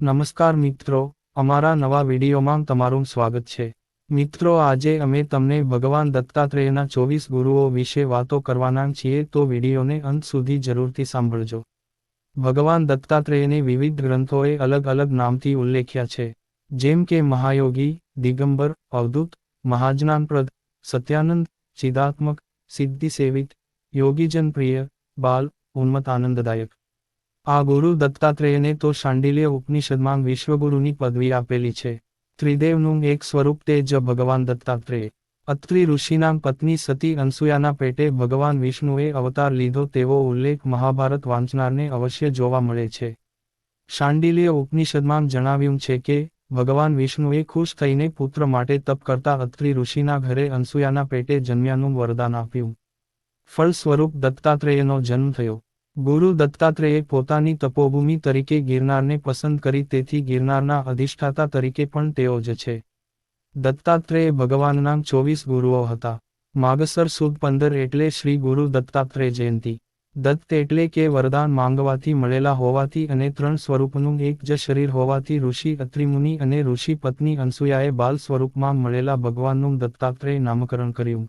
નમસ્કાર મિત્રો, અમારા નવા વિડીયોમાં તમારું સ્વાગત છે. મિત્રો, આજે અમે તમને ભગવાન દત્તાત્રેયના ચોવીસ ગુરુઓ વિશે વાતો કરવાના છીએ, તો વિડીયોને અંત સુધી જરૂરથી સાંભળજો. ભગવાન દત્તાત્રેયને વિવિધ ગ્રંથોએ અલગ અલગ નામથી ઉલ્લેખ્યા છે. જેમ કે મહાયોગી, દિગંબર, અવધૂત, મહાજ્ઞાનપ્રદ, સત્યાનંદ, ચિદાત્મક સિદ્ધિ સેવિત યોગીજન બાલ ઉન્મત આનંદદાયક આ ગુરુ દત્તાત્રેયને તો શાંડિલ્ય ઉપનિષદમાં વિશ્વગુરુની પદવી આપેલી છે. ત્રિદેવનું એક સ્વરૂપ તે જ ભગવાન દત્તાત્રેય. અત્રિ ઋષિના પત્ની સતી અનસુયાના પેટે ભગવાન વિષ્ણુએ અવતાર લીધો તેવો ઉલ્લેખ મહાભારત વાંચનારને અવશ્ય જોવા મળે છે. શાંડિલ્ય ઉપનિષદમાં જણાવ્યું છે કે, ભગવાન વિષ્ણુએ ખુશ થઈને પુત્ર માટે તપ કરતા અત્રિ ઋષિના ઘરે અનસુયાના પેટે જન્મ્યાનું વરદાન આપ્યું. ફળ સ્વરૂપ દત્તાત્રેયનો જન્મ થયો. ગુરુ દત્તાત્રેયે પોતાની તપોભૂમિ તરીકે ગિરનારને પસંદ કરી તેથી ગિરનારના અધિષ્ઠાતા તરીકે પણ તેઓ જ છે. દત્તાત્રેય ભગવાનના ચોવીસ ગુરુઓ હતા. માગસર સુદ પંદર એટલે શ્રી ગુરુ દત્તાત્રેય જયંતી. દત્ત એટલે કે વરદાન માંગવાથી મળેલા હોવાથી અને ત્રણ સ્વરૂપનું એક જ શરીર હોવાથી ઋષિ અત્રિમુનિ અને ઋષિ પત્ની અનસુયાએ બાલ સ્વરૂપમાં મળેલા ભગવાનનું દત્તાત્રેય નામકરણ કર્યું.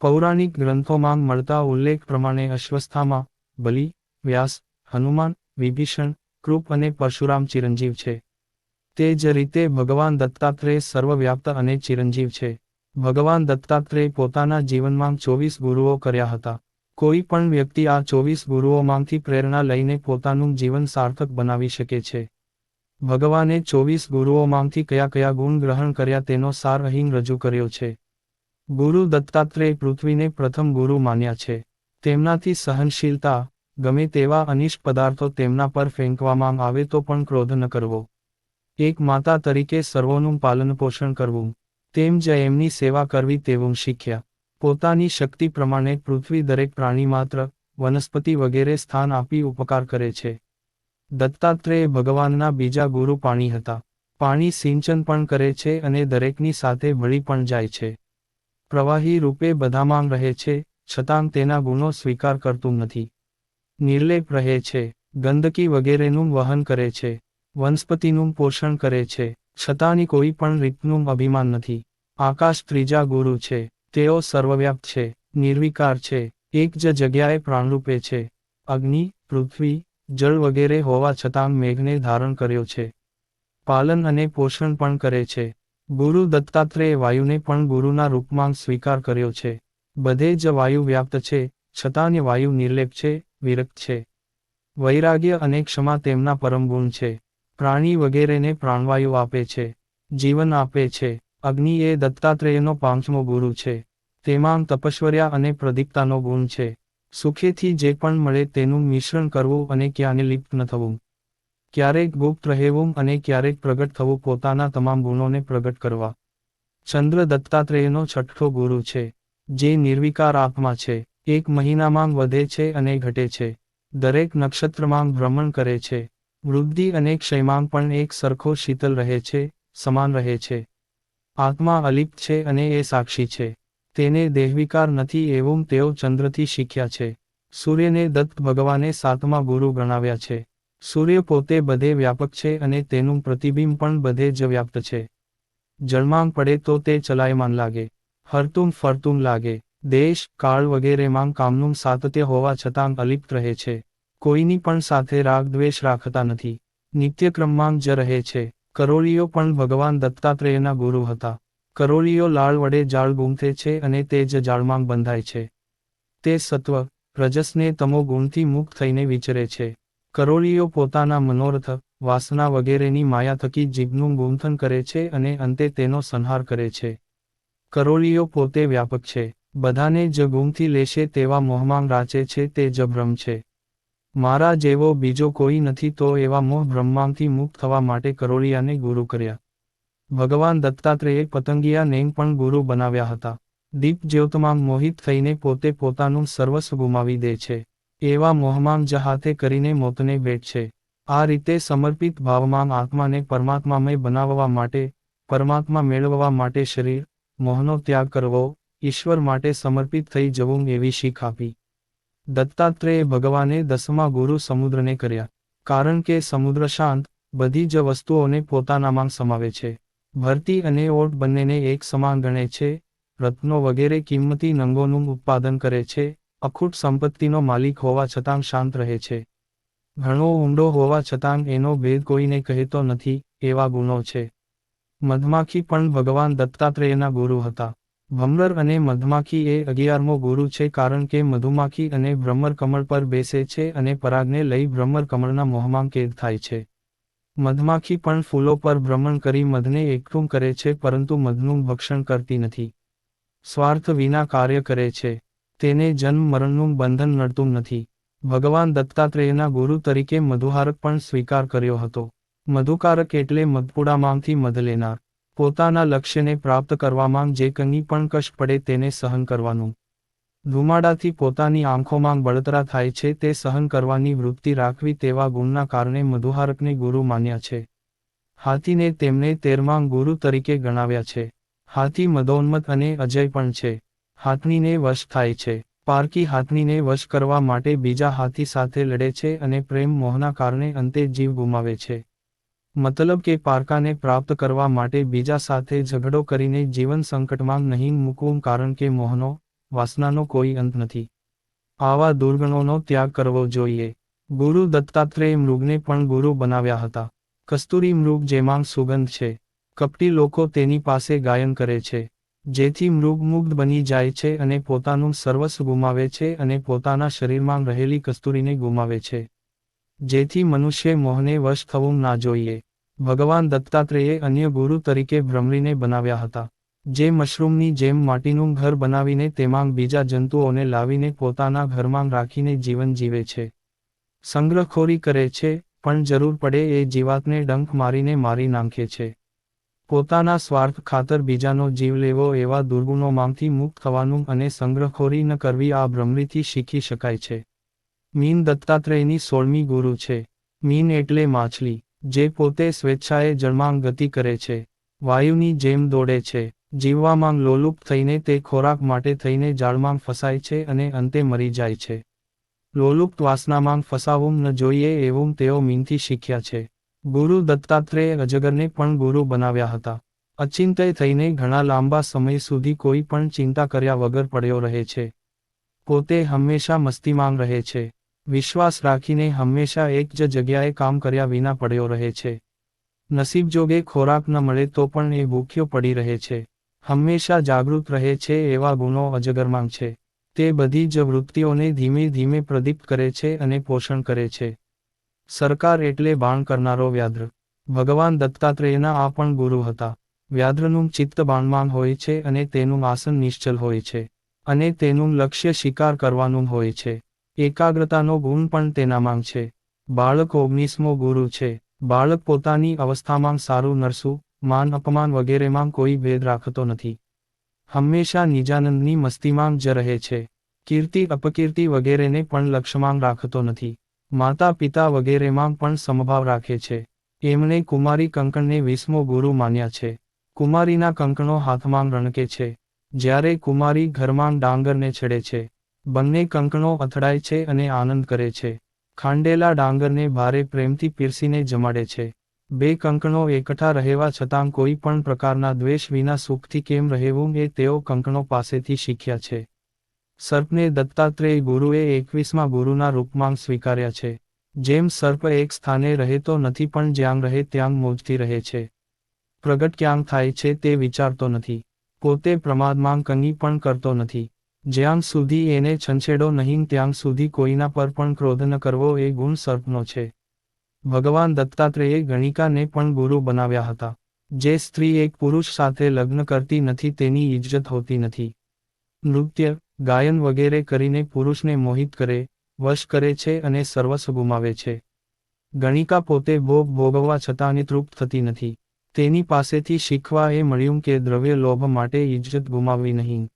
પૌરાણિક ગ્રંથોમાં મળતા ઉલ્લેખ પ્રમાણે અશ્વસ્થામાં, બલિ વ્યાસ, હનુમાન, વિભીષણ, કૃપ અને પરશુરામ ચિરંજીવ છે. તે જ રીતે ભગવાન દત્તાત્રેય સર્વવ્યાપ્ત અને ચિરંજીવ છે. ભગવાન દત્તાત્રેય પોતાના જીવનમાં ચોવીસ ગુરુઓ કર્યા હતા. કોઈ પણ વ્યક્તિ આ ચોવીસ ગુરુઓમાંથી પ્રેરણા લઈને પોતાનું જીવન સાર્થક બનાવી શકે છે. ભગવાને ચોવીસ ગુરુઓમાંથી કયા કયા ગુણ ગ્રહણ કર્યા તેનો સાર અહીં રજૂ કર્યો છે. ગુરુ દત્તાત્રેય પૃથ્વીને પ્રથમ ગુરુ માન્યા છે. તેમનાથી સહનશીલતા ગમે તેવા અનિષ્ટ પદાર્થો તેમના પર ફેંકવામાં આવે તો પણ ક્રોધ ન કરવો. એક માતા તરીકે સર્વોનું પાલનપોષણ કરવું. તેમ જ એમની સેવા કરવી તેવું શીખ્યા. પોતાની શક્તિ પ્રમાણે પૃથ્વી દરેક પ્રાણી માત્ર વનસ્પતિ વગેરે સ્થાન આપી ઉપકાર કરે છે. દત્તાત્રેય ભગવાનના બીજા ગુરુ પાણી હતા. પાણી સિંચન પણ કરે છે અને દરેકની સાથે ભળી પણ જાય છે. પ્રવાહી રૂપે બધામાં રહે છે, છતાં તેના ગુણો સ્વીકાર કરતું નથી. નિર્લેપ રહે છે, ગંદકી વગેરેનું વહન કરે છે, વનસ્પતિનું પોષણ કરે છે, છતાંની કોઈ પણ રીતનું અભિમાન નથી. આકાશ ત્રીજા ગુરુ છે, તેઓ સર્વવ્યાપ્ત છે, નિર્વિકાર છે, એક જ જગ્યાએ પ્રાણરૂપે છે. અગ્નિ, પૃથ્વી, જળ વગેરે હોવા છતાં મેઘને ધારણ કર્યો છે. પાલન અને પોષણ પણ કરે છે. ગુરુ દત્તાત્રેય વાયુને પણ ગુરુના રૂપમાં સ્વીકાર કર્યો છે. બધે જ વાયુ વ્યાપ્ત છે છતાં વાયુ નિર્લેપ છે વિરક્ત છે. વૈરાગ્ય અને ક્ષમા તેમના પરમ છે. પ્રાણી વગેરેને પ્રાણવાયુ આપે છે. જીવન આપે છે. અગ્નિ એ દત્તાત્રેયનો પાંચમો ગુરુ છે. તેમાં તપશ્વર્યા અને પ્રદીપ્તાનો ગુણ છે. સુખેથી જે પણ મળે તેનું મિશ્રણ કરવું અને ક્યાંને લિપ્ત ન થવું. ક્યારેક ગુપ્ત રહેવું અને ક્યારેક પ્રગટ થવું પોતાના તમામ ગુણોને પ્રગટ કરવા. ચંદ્ર દત્તાત્રેયનો છઠ્ઠો ગુરુ છે. જે નિર્વિકાર આત્મા છે. એક મહિનામાં વધે છે અને ઘટે છે. દરેક નક્ષત્રમાં ભ્રમણ કરે છે. વૃદ્ધિ અને ક્ષયમાં પણ એક સરખો શીતલ રહે છે, સમાન રહે છે. આત્મા અલિપ્ત છે અને એ સાક્ષી છે. તેને દેહવિકાર નથી એવું તેઓ ચંદ્રથી શીખ્યા છે. સૂર્યને દત્ત ભગવાને સાતમા ગુરુ ગણાવ્યા છે. સૂર્ય પોતે બધે વ્યાપક છે અને તેનું પ્રતિબિંબ પણ બધે જ વ્યાપ્ત છે. જળમાં પડે તો તે ચલાયમાન લાગે. હરતું ફરતું લાગે. દેશ, કાળ વગેરેમાં કામનું સાતત્ય હોવા છતાં અલિપ્ત રહે છે. કોઈની પણ સાથે રાગ દ્વેષ રાખતા નથી. નિત્યક્રમમાં જ રહે છે. કરોળીઓ પણ ભગવાન દત્તાત્રેયના ગુરુ હતા. કરોળીઓ લાળ વડે જાળ ગુમથે છે અને તે જ જાળમાં બંધાય છે. તે સત્વ, રજસને તમો ગુણથી મુક્ત થઈને વિચરે છે. કરોળીઓ પોતાના મનોરથ, વાસના વગેરેની માયા થકી જીભનું ગુંથન કરે છે અને અંતે તેનો સંહાર કરે છે. કરોળીઓ પોતે વ્યાપક છે. બધાને જ ગુમથી લેશે તેવા મોહમાં રાચે છે તે જ ભ્રમ છે. મારા જેવો બીજો કોઈ નથી તો એવા મોહ બ્રહ્માંથી મુક્ત થવા માટે કરોળિયાને ગુરુ કર્યા. ભગવાન દત્તાત્રેયે પતંગિયા નેમ પણ ગુરુ બનાવ્યા હતા. દીપ જ્યોતમાં મોહિત થઈને પોતે પોતાનું સર્વસ્વ ગુમાવી દે છે. એવા મોહમાં જ હાથે કરીને મોતને ભેટ છે આ રીતે સમર્પિત ભાવમાં આત્માને પરમાત્મામય બનાવવા માટે, પરમાત્મા મેળવવા માટે શરીર, મોહનો ત્યાગ કરવો ઈશ્વર માટે સમર્પિત થઈ જવું એવી શીખ આપી. દત્તાત્રેય ભગવાને દસમા ગુરુ સમુદ્રને કર્યા. કારણ કે સમુદ્ર શાંત, બધી જ વસ્તુઓને પોતાનામાં સમાવે છે. ભરતી અને ઓટ બંનેને એક સમાન ગણે છે. રત્નો વગેરે કિંમતી નંગોનું ઉત્પાદન કરે છે. અખૂટ સંપત્તિનો માલિક હોવા છતાં શાંત રહે છે. ઘણો ઊંડો હોવા છતાં એનો ભેદ કોઈને કહેતો નથી એવા ગુણો છે. મધમાખી પણ ભગવાન દત્તાત્રેયના ગુરુ હતા. ભમર અને મધમાખી એ અગિયારમો ગુરુ છે કારણ કે મધુમાખી અને ભ્રમર કમળ પર બેસે છે અને પરાગને લઈ ભ્રમર કમળના મોહમાં કેદ થાય છે. મધમાખી પણ ફૂલો પર ભ્રમણ કરી મધને એકઠું કરે છે પરંતુ મધનું ભક્ષણ કરતી નથી. સ્વાર્થ વિના કાર્ય કરે છે. તેને જન્મ મરણનું બંધન નડતું નથી. ભગવાન દત્તાત્રેયના ગુરુ તરીકે મધુહારક પણ સ્વીકાર કર્યો હતો. મધુકારક એટલે મધપુડામાંથી મધ લેનાર. પોતાના લક્ષ્યને પ્રાપ્ત કરવામાં જે કંઈ પણ કષ્ટ પડે તેને સહન કરવાનું. ધુમાડાથી પોતાની આંખોમાં બળતરા થાય છે તે સહન કરવાની વૃત્તિ રાખવી તેવા ગુણના કારણે મધુહારકને ગુરુ માન્યા છે. હાથીને તેમને તેરમાંગ ગુરુ તરીકે ગણાવ્યા છે. હાથી મદોન્મત અને અજય પણ છે. હાથનીને વશ થાય છે. પારકી હાથનીને વશ કરવા માટે બીજા હાથી સાથે લડે છે અને પ્રેમ મોહના કારણે અંતે જીવ ગુમાવે છે. મતલબ કે પારકાને પ્રાપ્ત કરવા માટે બીજા સાથે ઝઘડો કરીને જીવન સંકટમાં નહીં મૂકવું કારણ કે મોહનો, વાસનાનો કોઈ અંત નથી. આવા દુર્ગણોનો ત્યાગ કરવો જોઈએ. ગુરુ દત્તાત્રેય મૃગને પણ ગુરુ બનાવ્યા હતા. કસ્તુરી મૃગ જેમાં સુગંધ છે. કપટી લોકો તેની પાસે ગાયન કરે છે. જેથી મૃગ મુગ્ધ બની જાય છે અને પોતાનું સર્વસ્વ ગુમાવે છે અને પોતાના શરીરમાં રહેલી કસ્તુરીને ગુમાવે છે. જેથી મનુષ્ય મોહને વશ થવું ના જોઈએ. ભગવાન દત્તાત્રેયે અન્ય ગુરુ તરીકે ભ્રમરીને બનાવ્યા હતા. જે મશરૂમની જેમ માટીનું ઘર બનાવીને તેમાં બીજા જંતુઓને લાવીને પોતાના ઘરમાં રાખીને જીવન જીવે છે. સંગ્રહખોરી કરે છે, પણ જરૂર પડે એ જીવાતને ડંખ મારીને મારી નાંખે છે. પોતાના સ્વાર્થ ખાતર બીજાનો જીવ લેવો એવા દુર્ગુણોમાંથી મુક્ત થવાનું અને સંગ્રહખોરી ન કરવી આ ભ્રમરીથી શીખી શકાય છે. મીન દત્તાત્રેયની સોળમી ગુરુ છે. મીન એટલે માછલી. જે પોતે સ્વેચ્છાએ જળમાં ગતિ કરે છે. વાયુની જેમ દોડે છે. જીવવામાં લોલુપ થઈને તે ખોરાક માટે થઈને જાળમાં ફસાય છે અને અંતે મરી જાય છે. લોલુપ્ત વાસનામાં ફસાવું ન જોઈએ એવું તેઓ મીનથી શીખ્યા છે. ગુરુ દત્તાત્રેય અજગરને પણ ગુરુ બનાવ્યા હતા. અચિંતય થઈને ઘણા લાંબા સમય સુધી કોઈ પણ ચિંતા કર્યા વગર પડ્યો રહે છે. પોતે હંમેશા મસ્તીમાં રહે છે. વિશ્વાસ રાખીને હંમેશા એક જ જગ્યાએ કામ કર્યા વિના પડ્યો રહે છે. નસીબ જોગે ખોરાક ન મળે તો પણ એ ભૂખ્યો પડી રહે છે. હંમેશા જાગૃત રહે છે એવા ગુણો અજગરમાં છે. તે બધી જ વૃત્તિઓને ધીમે ધીમે પ્રદીપ્ત કરે છે અને પોષણ કરે છે. સરકાર એટલે બાણ કરનારો વ્યાધ્ર ભગવાન દત્તાત્રેયના આ પણ ગુરુ હતા. વ્યાધ્રનું ચિત્ત બાણમાન હોય છે અને તેનું આસન નિશ્ચલ હોય છે. અને તેનું લક્ષ્ય શિકાર કરવાનું હોય છે. એકાગ્રતાનો ગુણ પણ તેનામાં છે. બાળક ઓગણીસમો ગુરુ છે. બાળક પોતાની અવસ્થામાં સારું નરસું, માન અપમાન વગેરેમાં કોઈ ભેદ રાખતો નથી. હંમેશા નિજાનંદની મસ્તીમાં જ રહે છે. કીર્તિ, અપકીર્તિ વગેરેને પણ લક્ષ્યમાં રાખતો નથી. માતા પિતા વગેરેમાં પણ સમભાવ રાખે છે. એમણે કુમારી કંકણને વીસમો ગુરુ માન્યા છે. કુમારીના કંકણો હાથમાં રણકે છે. જ્યારે કુમારી ઘરમાં ડાંગરને છેડે છે. બંને કંકણો અથડાય છે અને આનંદ કરે છે. ખાંડેલા ડાંગરને ભારે પ્રેમથી પીરસીને જમાડે છે. બે કંકણો એકઠા રહેવા છતાં કોઈ પણ પ્રકારના દ્વેષ વિના સુખથી કેમ રહેવું એ તેઓ કંકણો પાસેથી શીખ્યા છે. સર્પને દત્તાત્રેય ગુરુએ એકવીસમાં ગુરુના રૂપમાં સ્વીકાર્યા છે. જેમ સર્પ એક સ્થાને રહેતો નથી પણ જ્યાં રહે ત્યાં મોજથી રહે છે. પ્રગટ ક્યાં થાય છે તે વિચારતો નથી. પોતે પ્રમાદમાં કંગી પણ કરતો નથી. જ્યાં સુધી એને છંછેડો નહીં, ત્યાં સુધી કોઈના પર પણ ક્રોધ ન કરવો એ ગુણ સર્પનો છે. ભગવાન દત્તાત્રેયે ગણિકાને પણ ગુરુ બનાવ્યા હતા. જે સ્ત્રી એક પુરુષ સાથે લગ્ન કરતી નથી, તેની ઇજ્જત હોતી નથી. નૃત્ય, ગાયન વગેરે કરીને પુરુષને મોહિત કરે, વશ કરે છે અને સર્વસ્વ ગુમાવે છે. ગણિકા પોતે ભોગ ભોગવવા છતાં તૃપ્ત થતી નથી. તેની પાસેથી શીખવા એ મળ્યું કે દ્રવ્ય લોભ માટે ઇજ્જત ગુમાવવી નહીં.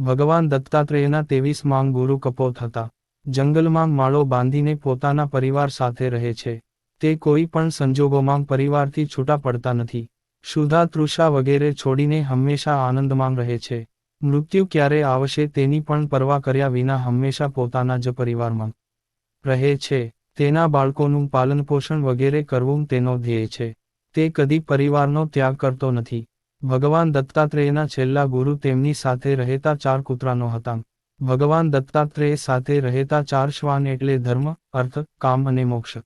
ભગવાન દત્તાત્રેયના તેવીસ માંગ ગુરુ કપોત હતા. જંગલમાં માળો બાંધીને પોતાના પરિવાર સાથે રહે છે. તે કોઈ પણ સંજોગોમાં પરિવારથી છૂટા પડતા નથી. શુદ્ધા તૃષા વગેરે છોડીને હંમેશા આનંદમાં રહે છે. મૃત્યુ ક્યારે આવશે તેની પણ પરવા કર્યા વિના હંમેશા પોતાના જ પરિવારમાં રહે છે. તેના બાળકોનું પાલનપોષણ વગેરે કરવું તેનો ધ્યેય છે. તે કદી પરિવારનો ત્યાગ કરતો નથી. ભગવાન દત્તાત્રેયના છેલ્લા ગુરુ તેમની સાથે રહેતા ચાર કૂતરાનો હતા. ભગવાન દત્તાત્રેય સાથે રહેતા ચાર શ્વાન એટલે ધર્મ, અર્થ, કામ અને મોક્ષ.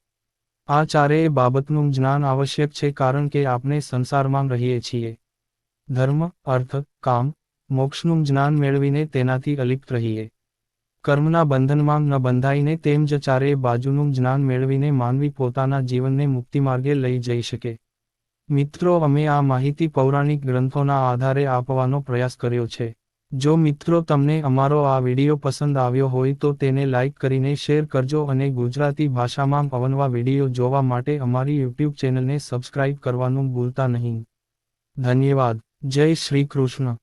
આ ચારેય બાબતનું જ્ઞાન આવશ્યક છે કારણ કે આપણે સંસારમાં રહીએ છીએ. ધર્મ, અર્થ, કામ, મોક્ષનું જ્ઞાન મેળવીને તેનાથી અલિપ્ત રહીએ. કર્મના બંધનમાં ન બંધાઈને તેમ જ ચારેય બાજુનું જ્ઞાન મેળવીને માનવી પોતાના જીવનને મુક્તિ માર્ગે લઈ જઈ શકે. મિત્રો, અમે આ માહિતી પૌરાણિક ગ્રંથોના આધારે આપવાનો પ્રયાસ કર્યો છે. જો મિત્રો તમને અમારો આ વીડિયો પસંદ આવ્યો હોય તો તેને લાઇક કરીને શેર કરજો અને ગુજરાતી ભાષામાં અવનવા વીડિયો જોવા માટે અમારી યુટ્યુબ ચેનલને સબસ્ક્રાઇબ કરવાનું ભૂલતા નહીં. ધન્યવાદ. જય શ્રી કૃષ્ણ.